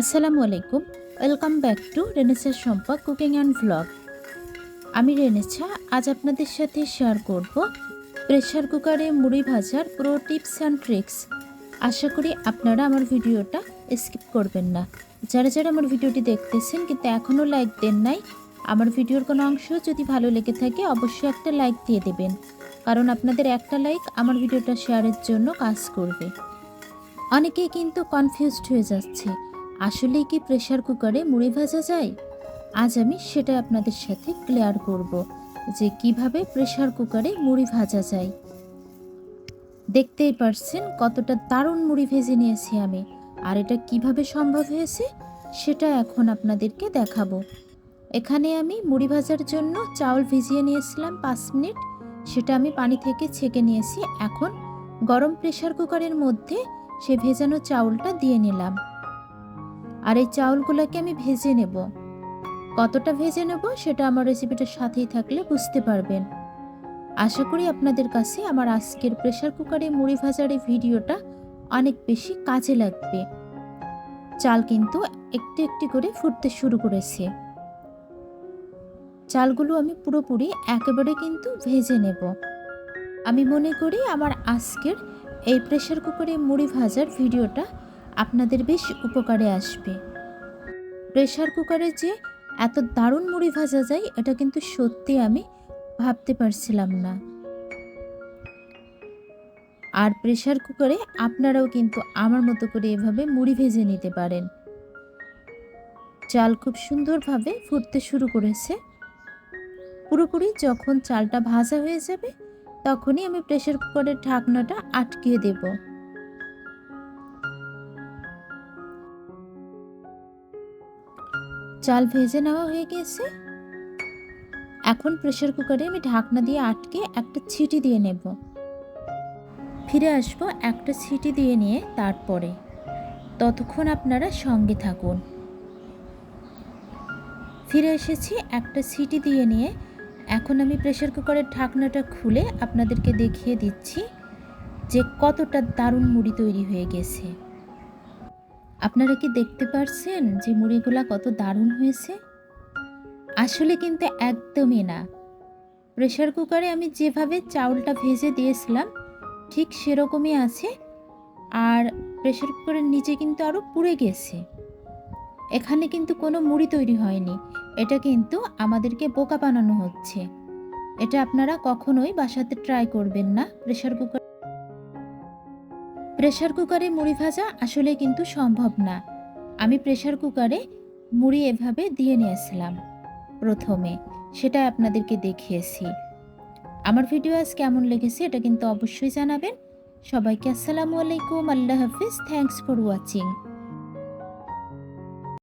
আসসালামু আলাইকুম। Welcome back to Renesa Sampa cooking and vlog আমি রেনেসা আজ আপনাদের সাথে শেয়ার করব প্রেশার কুকারে মুড়ি ভাজার প্রো টিপস অ্যান্ড ট্রিক্স আশা করি আপনারা আমার ভিডিওটা স্কিপ করবেন না। যারা যারা আমার ভিডিওটি দেখতেছেন, কিন্তু এখনও লাইক দেন নাই, আমার ভিডিওর কোনো অংশ যদি ভালো লেগে থাকে, অবশ্যই একটা লাইক দিয়ে দেবেন। কারণ আপনাদের একটা লাইক আমার ভিডিওটা শেয়ারের জন্য কাজ করবে। অনেকেই কিন্তু কনফিউজড হয়ে যাচ্ছে। আসলে কি প্রেশার কুকারে মুড়ি ভাজা যায়? আজ আমি সেটা আপনাদের সাথে ক্লিয়ার করব যে কীভাবে প্রেশার কুকারে মুড়ি ভাজা যায়। দেখতেই পারছেন কতটা দারুণ মুড়ি ভেজে নিয়েছি আমি। আর এটা কীভাবে সম্ভব হয়েছে সেটা এখন আপনাদেরকে দেখাবো। এখানে আমি মুড়ি ভাজার জন্য চাউল ভিজিয়ে নিয়েছিলাম পাঁচ মিনিট। সেটা আমি পানি থেকে ছেঁকে নিয়েছি। এখন গরম প্রেশার কুকারের মধ্যে সে ভেজানো চাউলটা দিয়ে নিলাম। আর এই চাউলগুলোকে আমি ভেজে নেব। কতটা ভেজে নেব সেটা আমার রেসিপিটার সাথেই থাকলে বুঝতে পারবেন। আশা করি আপনাদের কাছে আমার আজকের প্রেশার কুকারে মুড়ি ভাজার এই ভিডিওটা অনেক বেশি কাজে লাগবে। চাল কিন্তু একটু একটি করে ফুটতে শুরু করেছে। চালগুলো আমি পুরোপুরি একেবারে কিন্তু ভেজে নেব। আমি মনে করি আমার আজকের এই প্রেশার কুকারে মুড়ি ভাজার ভিডিওটা আপনাদের বেশ উপকারে আসবে। প্রেশার কুকারে যে এত দারুণ মুড়ি ভাজা যায়, এটা কিন্তু সত্যি আমি ভাবতে পারছিলাম না। আর প্রেশার কুকারে আপনারাও কিন্তু আমার মতো করে এভাবে মুড়ি ভেজে নিতে পারেন। চাল খুব সুন্দরভাবে ফুটতে শুরু করেছে। পুরোপুরি যখন চালটা ভাজা হয়ে যাবে, তখনই আমি প্রেশার কুকারের ঢাকনাটা আটকিয়ে দেবো। চাল ভেজে নেওয়া হয়ে গেছে। এখন প্রেশার কুকারে আমি ঢাকনা দিয়ে আটকে একটা ছিটি দিয়ে নেব। ফিরে আসব একটা ছিটি দিয়ে নিয়ে তারপরে। ততক্ষণ আপনারা সঙ্গে থাকুন। ফিরে এসেছি একটা সিটি দিয়ে নিয়ে। এখন আমি প্রেশার কুকারের ঢাকনাটা খুলে আপনাদেরকে দেখিয়ে দিচ্ছি যে কতটা দারুণ মুড়ি তৈরি হয়ে গেছে। আপনারা কি দেখতে পারছেন যে মুড়িগুলা কত দারুণ হয়েছে? আসলে কিন্তু একদমই না। প্রেশার কুকারে আমি যেভাবে চাউলটা ভেজে দিয়েছিলাম, ঠিক সেরকমই আছে। আর প্রেশার কুকারের নিচে কিন্তু আরও পুড়ে গেছে। এখানে কিন্তু কোনো মুড়ি তৈরি হয়নি। এটা কিন্তু আমাদেরকে বোকা বানানো হচ্ছে। এটা আপনারা কখনোই বাসাতে ট্রাই করবেন না প্রেশার কুকার প্রেশার কুকারে মুড়ি ভাজা আসলে কিন্তু সম্ভব না। আমি প্রেশার কুকারে মুড়ি এভাবে দিয়ে নিয়েছিলাম। প্রথমে সেটা আপনাদেরকে দেখিয়েছি। আমার ভিডিও আজ কেমন লেগেছে এটা কিন্তু অবশ্যই জানাবেন। সবাইকে আসসালামু আলাইকুম, আল্লাহ হাফিজ থ্যাংকস ফর ওয়াচিং